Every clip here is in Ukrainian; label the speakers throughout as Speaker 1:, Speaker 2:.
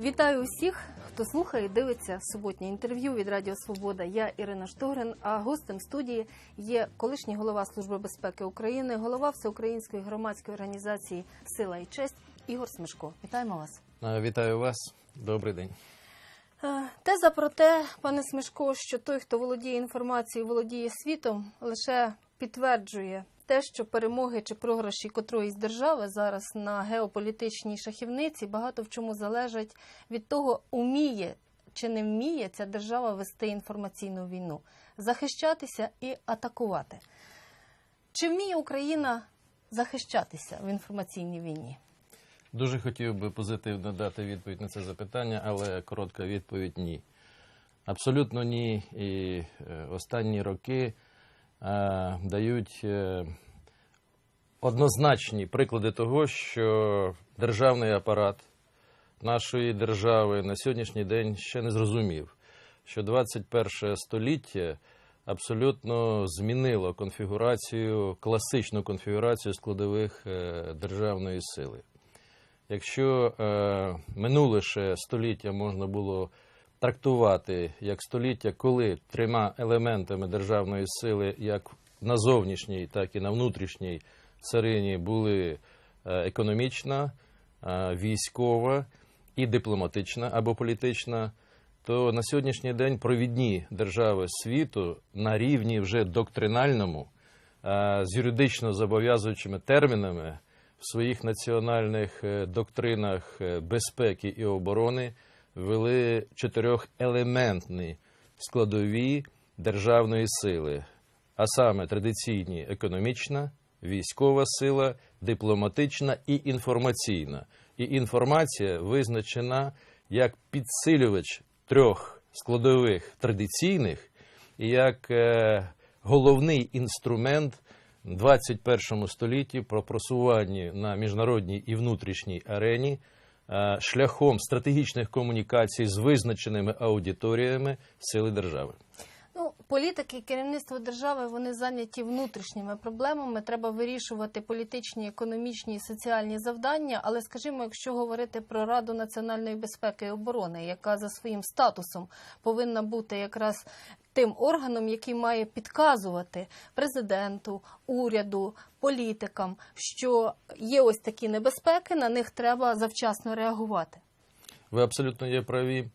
Speaker 1: Вітаю усіх, хто слухає і дивиться суботнє інтерв'ю від Радіо Свобода. Я Ірина Штогрин. А гостем студії є колишній голова Служби безпеки України, голова Всеукраїнської громадської організації Сила і честь Ігор Смешко. Вітаємо вас.
Speaker 2: Вітаю вас. Добрий день.
Speaker 1: Е, Теза про те, пане Смешко, що той, хто володіє інформацією, володіє світом, лише підтверджує те, що перемоги чи програші котроїсь держави зараз на геополітичній шахівниці багато в чому залежать від того, уміє чи не вміє ця держава вести інформаційну війну, захищатися і атакувати. Чи вміє Україна захищатися в інформаційній війні?
Speaker 2: Дуже хотів би позитивно дати відповідь на це запитання, але коротка відповідь ні. Абсолютно ні. І е, останні роки дають е, однозначні приклади того, що державний апарат нашої держави на сьогоднішній день ще не зрозумів, що 21 століття абсолютно змінило конфігурацію, класичну конфігурацію складових е, державної сили. Якщо е, минуле ще століття можна було трактувати як століття, коли трьома елементами державної сили, як на зовнішній, так і на внутрішній царині, були е, економічна, е, військова і дипломатична або політична, то на сьогоднішній день провідні держави світу на рівні вже доктринальному, е, з юридично зобов'язуючими термінами в своїх національних доктринах безпеки і оборони ввели чотирьохелементні складові державної сили, а саме традиційні економічна, військова сила, дипломатична і інформаційна. І інформація визначена як підсилювач трьох складових традиційних і як е, головний інструмент 21 столітті про просування на міжнародній і внутрішній арені шляхом стратегічних комунікацій з визначеними аудиторіями сили держави.
Speaker 1: Політики і керівництво держави вони зайняті внутрішніми проблемами. Треба вирішувати політичні, економічні і соціальні завдання. Але скажімо, якщо говорити про Раду національної безпеки і оборони, яка за своїм статусом повинна бути якраз тим органом, який має підказувати президенту, уряду, політикам, що є ось такі небезпеки, на них треба завчасно реагувати.
Speaker 2: Ви абсолютно є праві.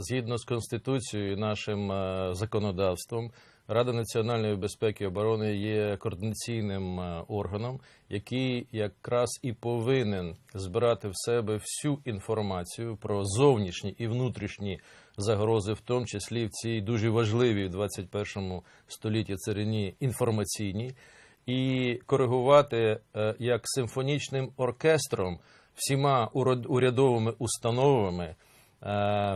Speaker 2: Згідно з Конституцією і нашим е, законодавством, Рада національної безпеки і оборони є координаційним е, органом, який якраз і повинен збирати в себе всю інформацію про зовнішні і внутрішні загрози, в тому числі в цій дуже важливій в 21 столітті царині інформаційній, і коригувати е, як симфонічним оркестром всіма уряд- урядовими установами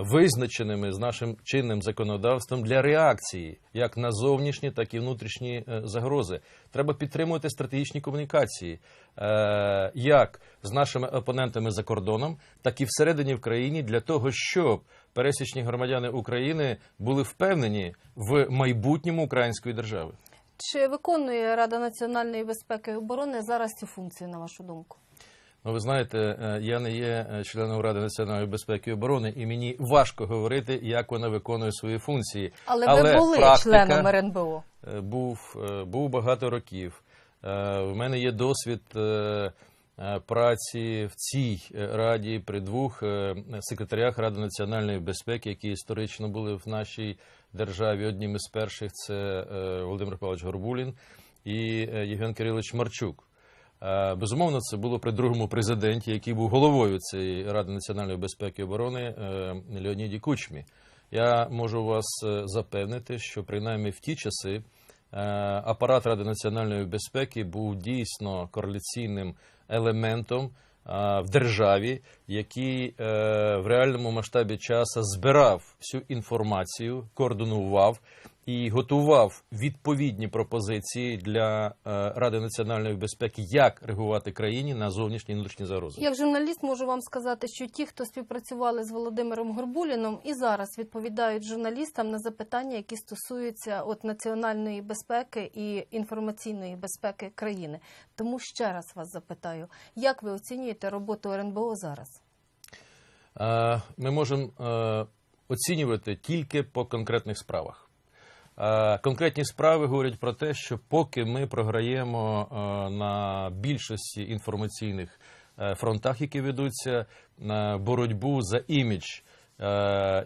Speaker 2: визначеними з нашим чинним законодавством для реакції як на зовнішні, так і внутрішні е, загрози. Треба підтримувати стратегічні комунікації е, як з нашими опонентами за кордоном, так і всередині в країні для того, щоб пересічні громадяни України були впевнені в майбутньому української держави.
Speaker 1: Чи виконує Рада національної безпеки і оборони зараз цю функцію, на вашу думку?
Speaker 2: Ну, ви знаєте, е, я не є е, членом Ради національної безпеки і оборони, і мені важко говорити, як вона виконує свої функції.
Speaker 1: Але,
Speaker 2: Але
Speaker 1: ви були членом РНБО.
Speaker 2: Е, був, був багато років. В мене є досвід праці в цій раді при двох секретарях Ради національної безпеки, які історично були в нашій державі. Одним із перших це Володимир Павлович Горбулін і Євген Кирилович Марчук. Е, Безумовно, це було при другому президенті, який був головою цієї Ради національної безпеки і оборони е, Леоніді Кучмі. Я можу вас е, запевнити, що принаймні в ті часи апарат Ради національної безпеки був дійсно кореляційним елементом в державі, який в реальному масштабі часу збирав всю інформацію, координував і готував відповідні пропозиції для е, Ради національної безпеки, як реагувати країні на зовнішні і внутрішні загрози.
Speaker 1: Як журналіст можу вам сказати, що ті, хто співпрацювали з Володимиром Горбуліном, і зараз відповідають журналістам на запитання, які стосуються от національної безпеки і інформаційної безпеки країни. Тому ще раз вас запитаю, як ви оцінюєте роботу РНБО зараз?
Speaker 2: Е, Ми можемо е, оцінювати тільки по конкретних справах. Е, Конкретні справи говорять про те, що поки ми програємо е, на більшості інформаційних е, фронтах, які ведуться на боротьбу за імідж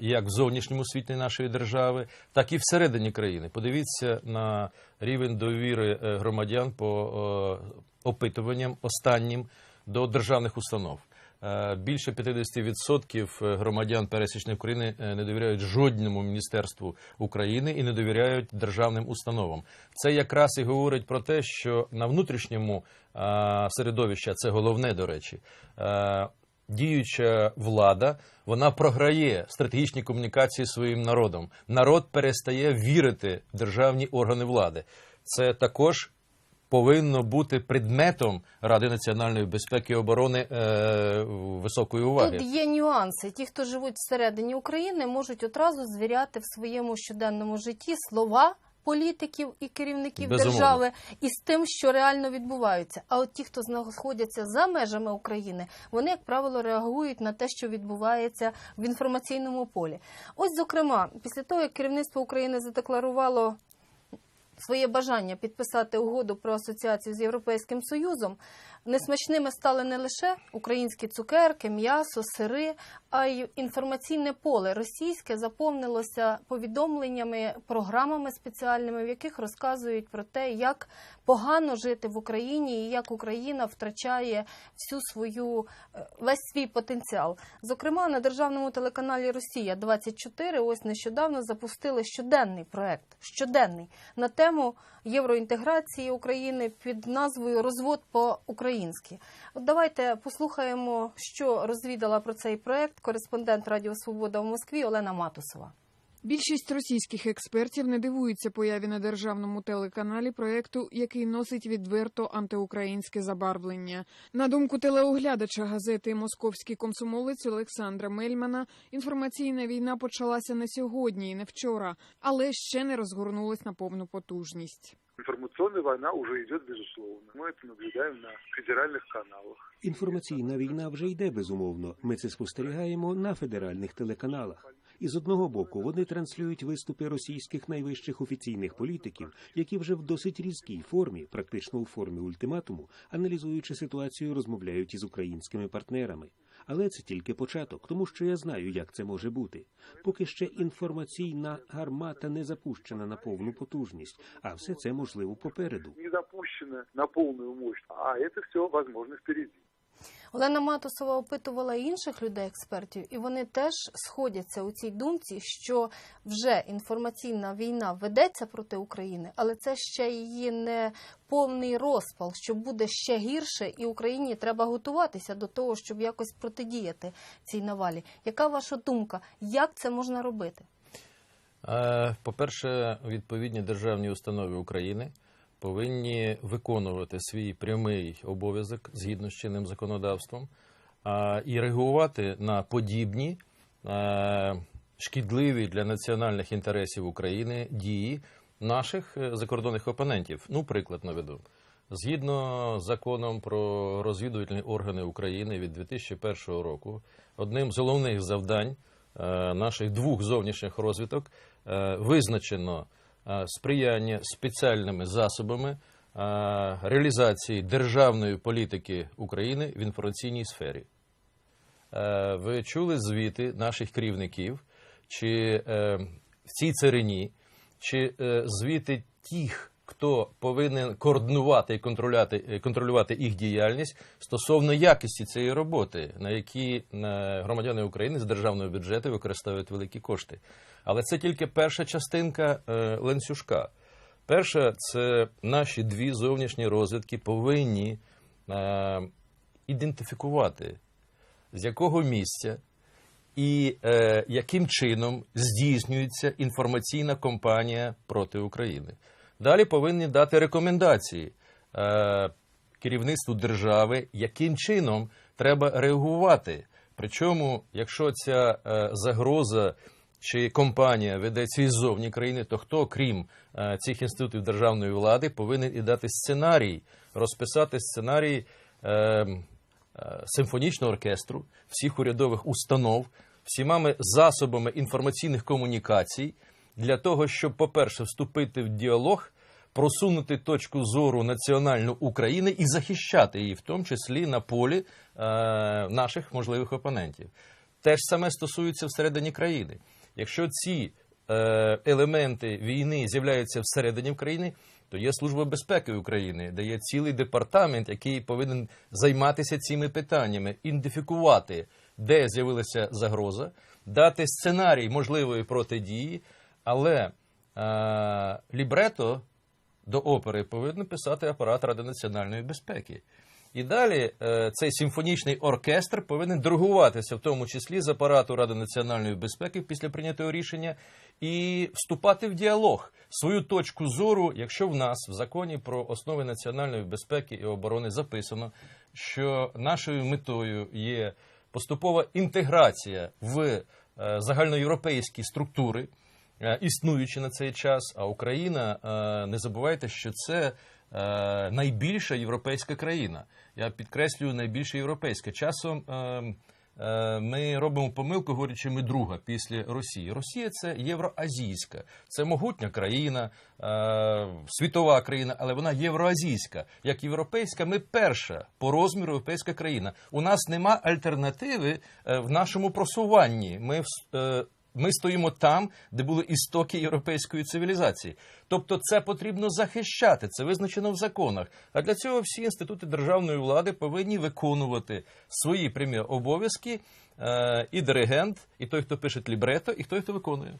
Speaker 2: як в зовнішньому світі нашої держави, так і всередині країни. Подивіться на рівень довіри громадян по опитуванням останнім до державних установ. Е, Більше 50% громадян пересічної України е, не довіряють жодному міністерству України і не довіряють державним установам. Це якраз і говорить про те, що на внутрішньому е, середовищі, це головне до речі. е, Діюча влада вона програє стратегічні комунікації своїм народом. Народ перестає вірити в державні органи влади. Це також повинно бути предметом Ради національної безпеки і оборони е, високої уваги.
Speaker 1: Тут є нюанси. Ті, хто живуть всередині України, можуть одразу звіряти в своєму щоденному житті слова. Політиків і керівників
Speaker 2: Безумовно.
Speaker 1: держави і з тим, що реально відбувається. А от ті, хто знаходяться за межами України, вони, як правило, реагують на те, що відбувається в інформаційному полі. Ось, зокрема, після того, як керівництво України задекларувало своє бажання підписати угоду про асоціацію з Європейським Союзом, несмачними стали не лише українські цукерки, м'ясо, сири, а й інформаційне поле російське заповнилося повідомленнями, програмами спеціальними, в яких розказують про те, як погано жити в Україні і як Україна втрачає всю свою е, весь свій потенціал. Зокрема, на державному телеканалі Росія 24 ось нещодавно запустили щоденний проект щоденний на тему євроінтеграції України під назвою Розвод по-українськи. Давайте послухаємо, що розвідала про цей проект кореспондент Радіо Свобода в Москві Олена Матусова.
Speaker 3: Більшість російських експертів не дивуються появі на державному телеканалі проекту, який носить відверто антиукраїнське забарвлення. На думку телеоглядача газети Московський комсомолець Олександра Мельмана, інформаційна війна почалася не сьогодні і не вчора, але ще не розгорнулась на повну потужність.
Speaker 4: Информационная война уже идет, безусловно. Мы это наблюдаем на федеральных каналах.
Speaker 5: Інформаційна війна вже йде безумовно. Ми це спостерігаємо на федеральних телеканалах. І з одного боку вони транслюють виступи російських найвищих офіційних політиків, які вже в досить різкій формі, практично у формі ультиматуму, аналізуючи ситуацію, розмовляють із українськими партнерами. Але це тільки початок, тому що я знаю, як це може бути. Поки ще інформаційна гармата не запущена на повну потужність, а все це можливо попереду.
Speaker 4: Не запущено на полную мощь, а это все возможно впереди.
Speaker 1: Олена Матусова опитувала інших людей, експертів, і вони теж сходяться у цій думці, що вже інформаційна війна ведеться проти України, але це ще її не повний розпал, що буде ще гірше, і Україні треба готуватися до того, щоб якось протидіяти цій навалі. Яка ваша думка? Як це можна робити?
Speaker 2: Е, По-перше, відповідні державні установи України повинні виконувати свій прямий обов'язок згідно з чинним законодавством і реагувати на подібні шкідливі для національних інтересів України дії наших е, закордонних опонентів. Ну, приклад наведу. Згідно з законом про розвідувальні органи України від 2001 року, одним з головних завдань е, наших двох зовнішніх розвиток е, визначено сприяння спеціальними засобами е, реалізації державної політики України в інформаційній сфері. Е, Ви чули звіти наших керівників, чи е, в цій царині, чи е, звіти тих, хто повинен координувати і контролювати, е, контролювати їх діяльність стосовно якості цієї роботи, на які е, громадяни України з державного бюджету використовують великі кошти. Але це тільки перша частинка е, ланцюжка. Перша це наші дві зовнішні розвідки повинні ідентифікувати, з якого місця і е, яким чином здійснюється інформаційна кампанія проти України. Далі повинні дати рекомендації е, керівництву держави, яким чином треба реагувати. Причому, якщо ця е, загроза чи компанія ведеться іззовні країни, то хто, крім е, цих інститутів державної влади, повинен і дати сценарій, розписати сценарій. Е, е, симфонічного оркестру, всіх урядових установ, всіма засобами інформаційних комунікацій для того, щоб, по-перше, вступити в діалог, просунути точку зору національну України і захищати її, в тому числі на полі е, наших можливих опонентів. Те ж саме стосується всередині країни. Якщо ці е, елементи війни з'являються всередині країни, то є Служба безпеки України, де є цілий департамент, який повинен займатися цими питаннями, ідентифікувати, де з'явилася загроза, дати сценарій можливої протидії, але е, лібрето до опери повинен писати апарат Ради національної безпеки. І далі е, цей симфонічний оркестр повинен диригуватися, в тому числі з апарату Ради національної безпеки після прийнятого рішення, і вступати в діалог свою точку зору, якщо в нас в законі про основи національної безпеки і оборони записано, що нашою метою є поступова інтеграція в е, загальноєвропейські структури, існуючі на цей час. А Україна, е, не забувайте, що це е, найбільша європейська країна. Я підкреслюю найбільша європейська. Часом е, е, ми робимо помилку, говорячи, ми друга після Росії. Росія це євроазійська, це могутня країна, е, світова країна, але вона євроазійська. Як європейська, ми перша по розміру європейська країна. У нас нема альтернативи е, в нашому просуванні. Ми е, ми стоїмо там, де були істоки європейської цивілізації. Тобто, це потрібно захищати, це визначено в законах. А для цього всі інститути державної влади повинні виконувати свої прямі обов'язки. Е, і диригент, і той, хто пише лібрето, і той, хто виконує.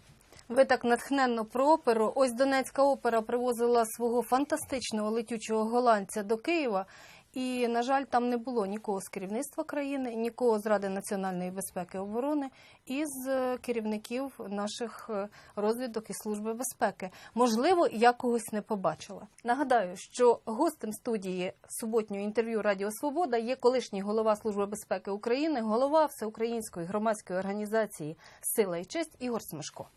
Speaker 1: Ви так натхненно про оперу. Ось Донецька опера привозила свого фантастичного летючого голландця до Києва. І, на жаль, там не було нікого з керівництва країни, нікого з Ради національної безпеки і оборони і з е, керівників наших е, розвідок і служби безпеки. Можливо, я когось не побачила. Нагадаю, що гостем студії суботнього інтерв'ю Радіо Свобода є колишній голова Служби безпеки України, голова всеукраїнської громадської організації Сила і честь Ігор Смешко.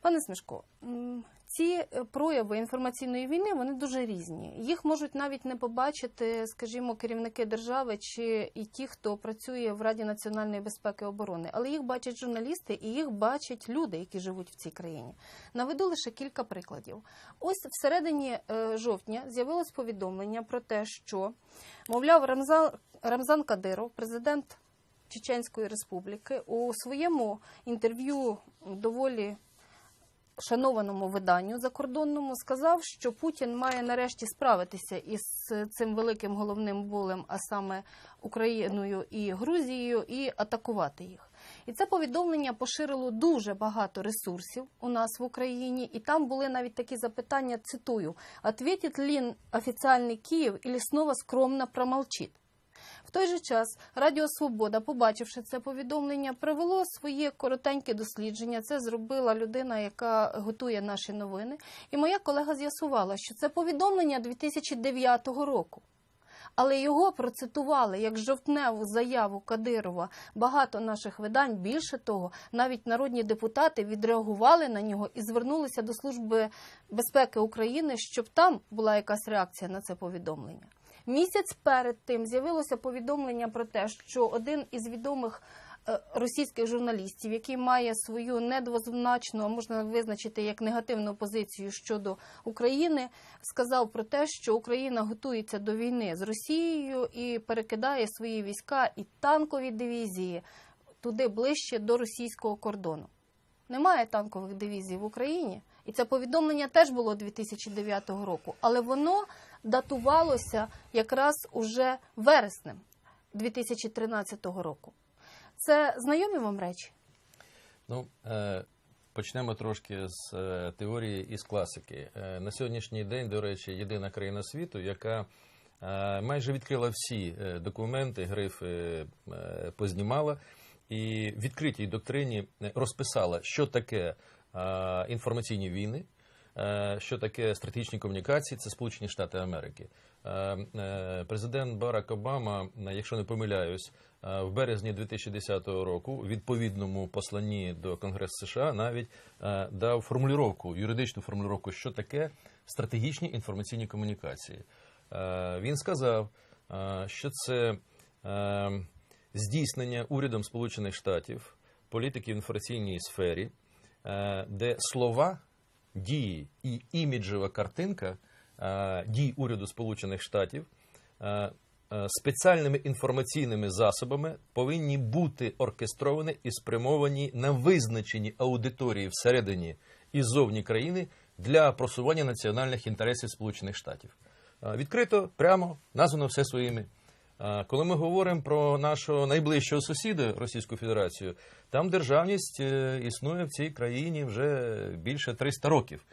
Speaker 1: Пане Смішко, м, ці е, прояви інформаційної війни вони дуже різні. Їх можуть навіть не побачити, скажімо, керівники держави чи і ті, хто працює в Раді національної безпеки і оборони, але їх бачать журналісти і їх бачать люди, які живуть в цій країні. Наведу лише кілька прикладів. Ось всередині е, жовтня з'явилось повідомлення про те, що мовляв Рамзан, Рамзан Кадиров, президент Чеченської Республіки, у своєму інтерв'ю доволі шанованому виданню закордонному сказав, що Путін має нарешті справитися із цим великим головним болем, а саме Україною і Грузією, і атакувати їх. І це повідомлення поширило дуже багато ресурсів у нас в Україні, і там були навіть такі запитання. Цитую: «Ответит ли офіційний Київ, или снова скромно промолчит?» Той же час Радіо Свобода, побачивши це повідомлення, провело своє коротеньке дослідження. Це зробила людина, яка готує наші новини. І моя колега з'ясувала, що це повідомлення 2009 року. Але його процитували як жовтневу заяву Кадирова. Багато наших видань. Більше того, навіть народні депутати відреагували на нього і звернулися до Служби безпеки України, щоб там була якась реакція на це повідомлення. Місяць перед тим з'явилося повідомлення про те, що один із відомих е, російських журналістів, який має свою недвозначну, а можна визначити як негативну позицію щодо України, сказав про те, що Україна готується до війни з Росією і перекидає свої війська і танкові дивізії туди ближче до російського кордону. Немає танкових дивізій в Україні, і це повідомлення теж було 2009 року, але воно датувалося якраз уже вереснем 2013 року. Це знайомі вам речі?
Speaker 2: Ну, е, почнемо трошки з е, теорії і з класики. Е, на сьогоднішній день, до речі, єдина країна світу, яка е, майже відкрила всі документи, грифи познімала і в відкритій доктрині розписала, що таке інформаційні війни. Е, Що таке стратегічні комунікації? Це Сполучені Штати Америки. Е, е, Президент Барак Обама, якщо не помиляюсь, в березні 2010 року у відповідному посланні до Конгресу США навіть дав формулювання, юридичну формулювання, що таке стратегічні інформаційні комунікації. Він сказав, що це здійснення урядом Сполучених Штатів політики в інформаційній сфері, де слова, дії і іміджева картинка е, дій уряду Сполучених Штатів е, е, спеціальними інформаційними засобами повинні бути оркестровані і спрямовані на визначені аудиторії всередині і зовні країни для просування національних інтересів Сполучених Штатів. Відкрито, прямо названо все своїми. Коли ми говоримо про нашого найближчого сусіда Російську Федерацію, там державність е, існує в цій країні вже більше 300 років.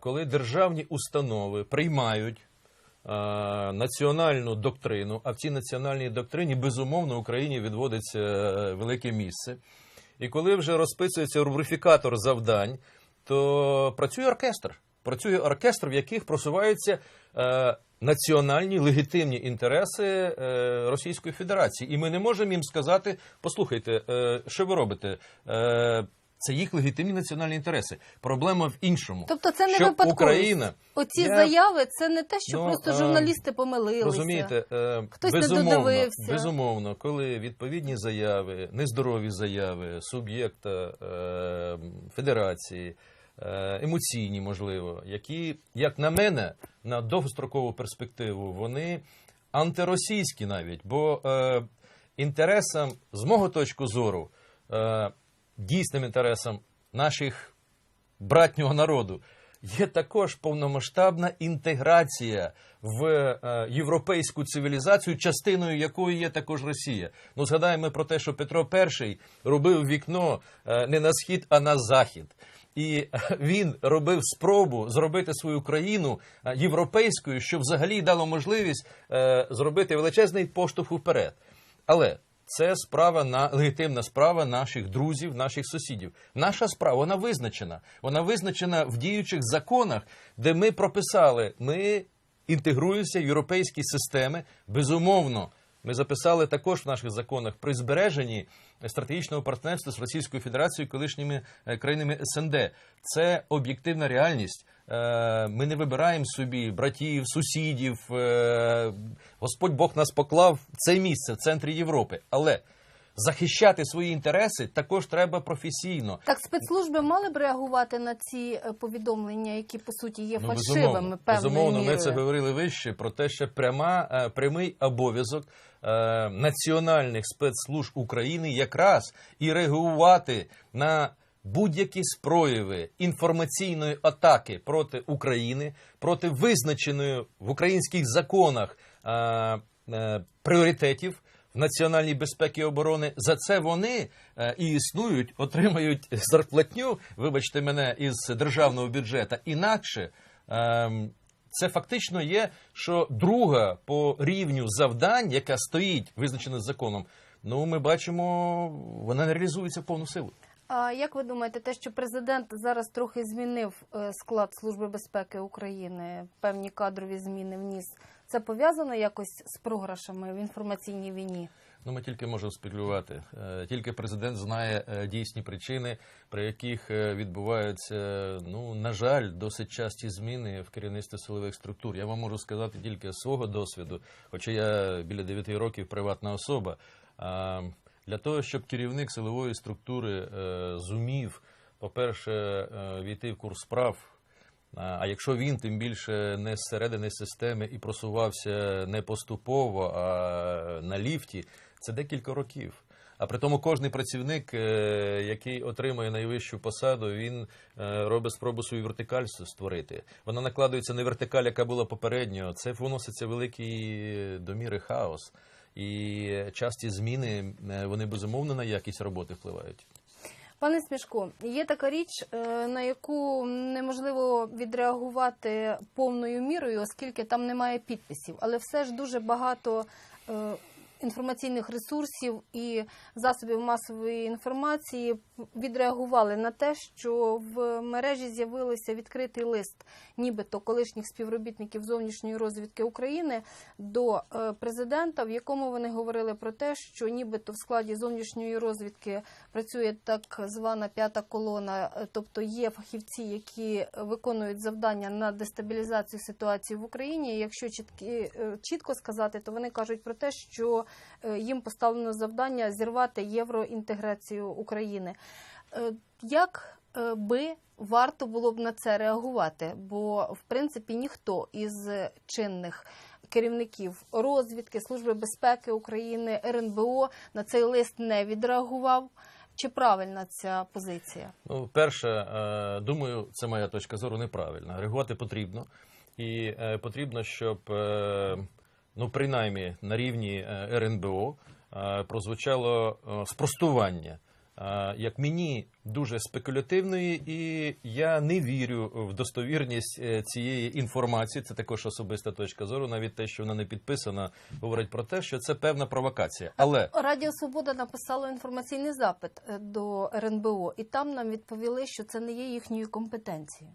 Speaker 2: Коли державні установи приймають національну доктрину, а в цій національній доктрині безумовно Україні відводиться е, велике місце. І коли вже розписується рубрифікатор завдань, то працює оркестр. Працює оркестр, в яких просуваються е, національні легітимні інтереси е, Російської Федерації. І ми не можемо їм сказати: послухайте, е, що ви робите? Е, це їх легітимні національні інтереси. Проблема в іншому.
Speaker 1: Тобто це не
Speaker 2: що
Speaker 1: випадковість.
Speaker 2: Україна
Speaker 1: Оці
Speaker 2: Я-
Speaker 1: заяви це не те, що
Speaker 2: Ну,
Speaker 1: просто журналісти помилилися.
Speaker 2: Розумієте, е,
Speaker 1: Хтось не
Speaker 2: безумовно,
Speaker 1: додивився.
Speaker 2: безумовно, коли відповідні заяви, нездорові заяви суб'єкта е, федерації, емоційні, можливо, які, як на мене, на довгострокову перспективу, вони антиросійські навіть, бо е, інтересам, з мого точки зору, е, дійсним інтересам наших братнього народу. Є також повномасштабна інтеграція в е, європейську цивілізацію, частиною якої є також Росія. Ну згадаємо про те, що Петро І робив вікно е, не на схід, а на захід. І він робив спробу зробити свою країну е, європейською, що взагалі дало можливість е, зробити величезний поштовх вперед. Але це справа на легітимна справа наших друзів, наших сусідів. Наша справа вона визначена. Вона визначена в діючих законах, де ми прописали, ми інтегруємося в європейські системи. Безумовно, ми записали також в наших законах при збереженні стратегічного партнерства з Російською Федерацією, колишніми е, країнами СНД. Це об'єктивна реальність. Е, Ми не вибираємо собі братів, сусідів. Е, Господь Бог нас поклав в це місце в центрі Європи. Але захищати свої інтереси також треба професійно.
Speaker 1: Так, спецслужби мали б реагувати на ці е, повідомлення, які по суті є
Speaker 2: Ну,
Speaker 1: фальшивими
Speaker 2: безумовно,
Speaker 1: певною
Speaker 2: безумовно, ми це говорили вище про те, що пряма е, прямий обов'язок е, національних спецслужб України якраз і реагувати на будь-які спрояви інформаційної атаки проти України, проти визначеної в українських законах е, е, пріоритетів. Національній безпеці і оборони за це вони е, і існують, отримають зарплатню, вибачте мене, із державного бюджету. Інакше ем, це фактично є, що друга по рівню завдань, яка стоїть визначена законом, ну ми бачимо, вона не реалізується в повну силу.
Speaker 1: А як ви думаєте, те, що президент зараз трохи змінив е, склад Служби безпеки України, певні кадрові зміни вніс, це пов'язано якось з програшами в інформаційній війні?
Speaker 2: Ну, ми тільки можемо спекулювати. Е, Тільки президент знає е, дійсні причини, при яких е, відбуваються, ну на жаль, досить часті зміни в керівництві силових структур. Я вам можу сказати тільки з свого досвіду, хоча я біля 9 років приватна особа. Для того, щоб керівник силової структури зумів, по-перше, е, війти в курс справ. А якщо він тим більше не з середини системи і просувався не поступово, а на ліфті, це декілька років. А при тому кожний працівник, е, який отримує найвищу посаду, він е, робить спробу свою вертикаль створити. Вона накладується на вертикаль, яка була попередньо. Це вноситься великий до міри хаос. І часті зміни е, вони безумовно на якість роботи впливають.
Speaker 1: Пане Смішко, є така річ, е, на яку неможливо відреагувати повною мірою, оскільки там немає підписів, але все ж дуже багато е, інформаційних ресурсів і засобів масової інформації відреагували на те, що в мережі з'явився відкритий лист, нібито колишніх співробітників зовнішньої розвідки України до е, президента, в якому вони говорили про те, що нібито в складі зовнішньої розвідки працює так звана п'ята колона, е, тобто є фахівці, які виконують завдання на дестабілізацію ситуації в Україні. Якщо чіткі, е, чітко сказати, то вони кажуть про те, що їм поставлено завдання зірвати євроінтеграцію України. Е, Як е, би варто було б на це реагувати? Бо в принципі ніхто із чинних керівників розвідки, Служби безпеки України, РНБО на цей лист не відреагував. Чи правильна ця позиція?
Speaker 2: Ну, перше, е, думаю, це моя точка зору неправильна. Реагувати потрібно. І е, потрібно, щоб, е, ну, принаймні, на рівні е, РНБО е, прозвучало е, спростування. Як мені дуже спекулятивної, і я не вірю в достовірність цієї інформації. Це також особиста точка зору. Навіть те, що вона не підписана, говорить про те, що це певна провокація. Але
Speaker 1: Радіо Свобода написало інформаційний запит до РНБО, і там нам відповіли, що це не є їхньою компетенцією.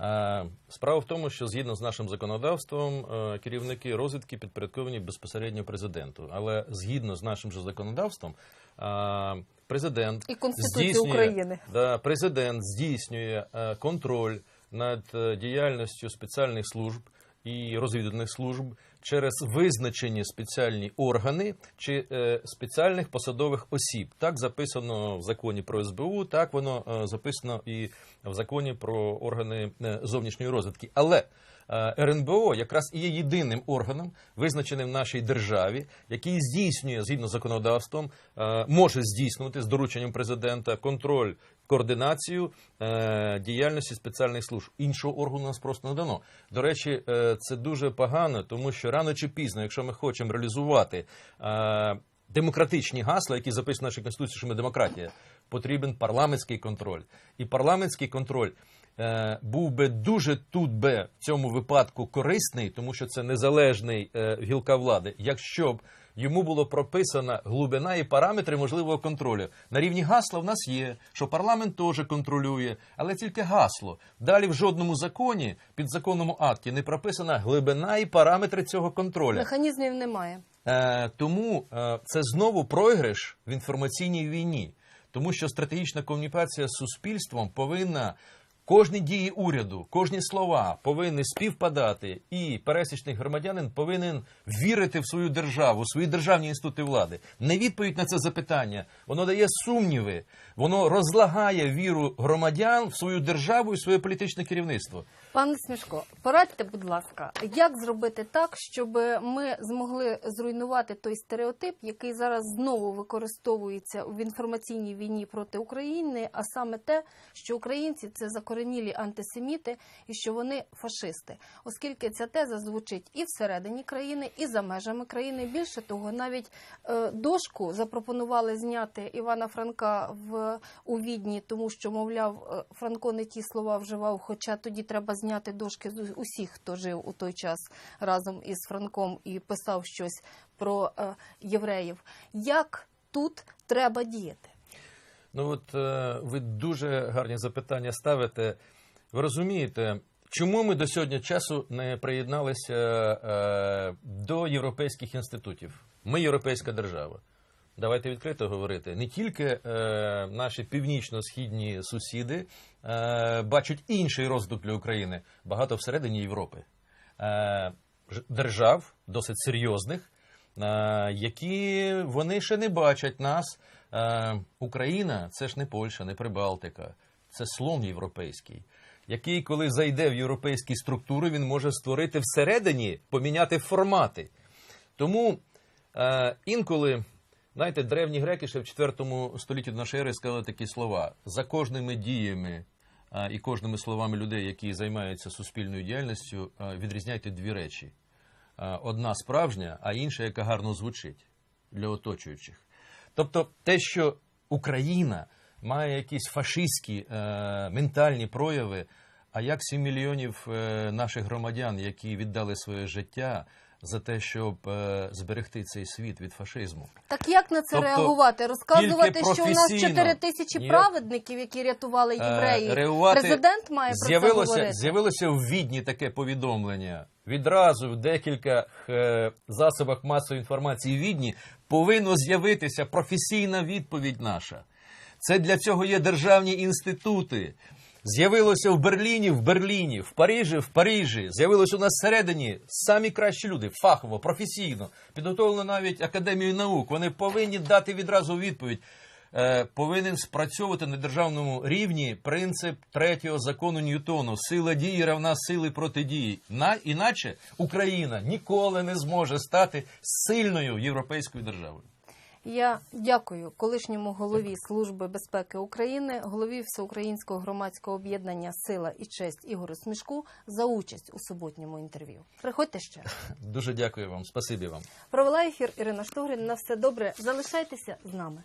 Speaker 2: Е, Справа в тому, що згідно з нашим законодавством е, керівники розвідки підпорядковані безпосередньо президенту. Але згідно з нашим же законодавством, е, президент
Speaker 1: І Конституції
Speaker 2: здійснює,
Speaker 1: України.
Speaker 2: Да, президент здійснює контроль над діяльністю спеціальних служб і розвідувальних служб через визначені спеціальні органи чи е, спеціальних посадових осіб. Так записано в законі про СБУ, так воно е, записано і в законі про органи е, зовнішньої розвідки. Але РНБО якраз і є єдиним органом, визначеним в нашій державі, який здійснює згідно з законодавством, може здійснювати з дорученням президента контроль. Координацію е, діяльності спеціальних служб іншого органу нас просто не дано. До речі, е, це дуже погано, тому що рано чи пізно, якщо ми хочемо реалізувати е, демократичні гасла, які записані в нашій конституції, що ми демократія, потрібен парламентський контроль. І парламентський контроль е, був би дуже тут би в цьому випадку корисний, тому що це незалежний е, гілка влади, якщо б йому було прописана глибина і параметри можливого контролю. На рівні гасла в нас є, що парламент теж контролює, але тільки гасло. Далі в жодному законі, підзаконному акті не прописана глибина і параметри цього контролю.
Speaker 1: Механізмів немає.
Speaker 2: Е, тому е, це знову програш в інформаційній війні, тому що стратегічна комунікація з суспільством повинна. Кожні дії уряду, кожні слова повинні співпадати, і пересічний громадянин повинен вірити в свою державу, в свої державні інститути влади. Не відповідь на це запитання. Воно дає сумніви, воно розлагає віру громадян в свою державу і своє політичне керівництво.
Speaker 1: Пане Смішко, порадьте, будь ласка, як зробити так, щоб ми змогли зруйнувати той стереотип, який зараз знову використовується в інформаційній війні проти України, а саме те, що українці це закоренілі антисеміти і що вони фашисти, оскільки ця теза звучить і всередині країни, і за межами країни. Більше того, навіть е, дошку запропонували зняти Івана Франка в у Відні, тому що, мовляв, е, Франко не ті слова вживав, хоча тоді треба зняти дошки з усіх, хто жив у той час разом із Франком і писав щось про е, євреїв. Як тут треба діяти?
Speaker 2: Ну от е, ви дуже гарні запитання ставите. Ви розумієте, чому ми до сьогодні часу не приєдналися е, до європейських інститутів? Ми європейська держава. Давайте відкрито говорити. Не тільки е, наші північно-східні сусіди е, бачать інший розвиток для України, багато всередині Європи. Е, держав досить серйозних, е, які вони ще не бачать нас. Е, Україна це ж не Польща, не Прибалтика, це слон європейський, який, коли зайде в європейські структури, він може створити всередині, поміняти формати. Тому е, інколи, знаєте, древні греки ще в 4 столітті до нашої ери сказали такі слова: за кожними діями е, і кожними словами людей, які займаються суспільною діяльністю, е, відрізняйте дві речі: Е, одна справжня, а інша, яка гарно звучить для оточуючих. Тобто, те, що Україна має якісь фашистські е, ментальні прояви, а як 7 мільйонів е, наших громадян, які віддали своє життя за те, щоб е, зберегти цей світ від фашизму.
Speaker 1: Так як на це
Speaker 2: Тобто,
Speaker 1: реагувати? Розказувати, що у нас
Speaker 2: професійно.
Speaker 1: 4 тисячі праведників, які рятували
Speaker 2: Е,
Speaker 1: євреїв.
Speaker 2: реагувати-
Speaker 1: Президент має про це говорити.
Speaker 2: з'явилося в Відні таке повідомлення. Відразу в декілька е, засобах масової інформації в Відні повинно з'явитися професійна відповідь наша. Це для цього є державні інститути. З'явилося в Берліні, в Берліні, в Парижі, в Парижі. З'явилось у нас всередині самі кращі люди, фахово, професійно, підготовлено навіть Академію наук. Вони повинні дати відразу відповідь. Е, повинен спрацьовувати на державному рівні принцип третього закону Ньютону. Сила дії равна сили протидії. На, іначе Україна ніколи не зможе стати сильною європейською державою.
Speaker 1: Я дякую колишньому голові Служби безпеки України, голові Всеукраїнського громадського об'єднання Сила і честь Ігорю Смішку за участь у суботньому інтерв'ю. Приходьте ще.
Speaker 2: Дуже дякую вам. Спасибі вам.
Speaker 1: Провела ефір Ірина Штогрин. На все добре. Залишайтеся з нами.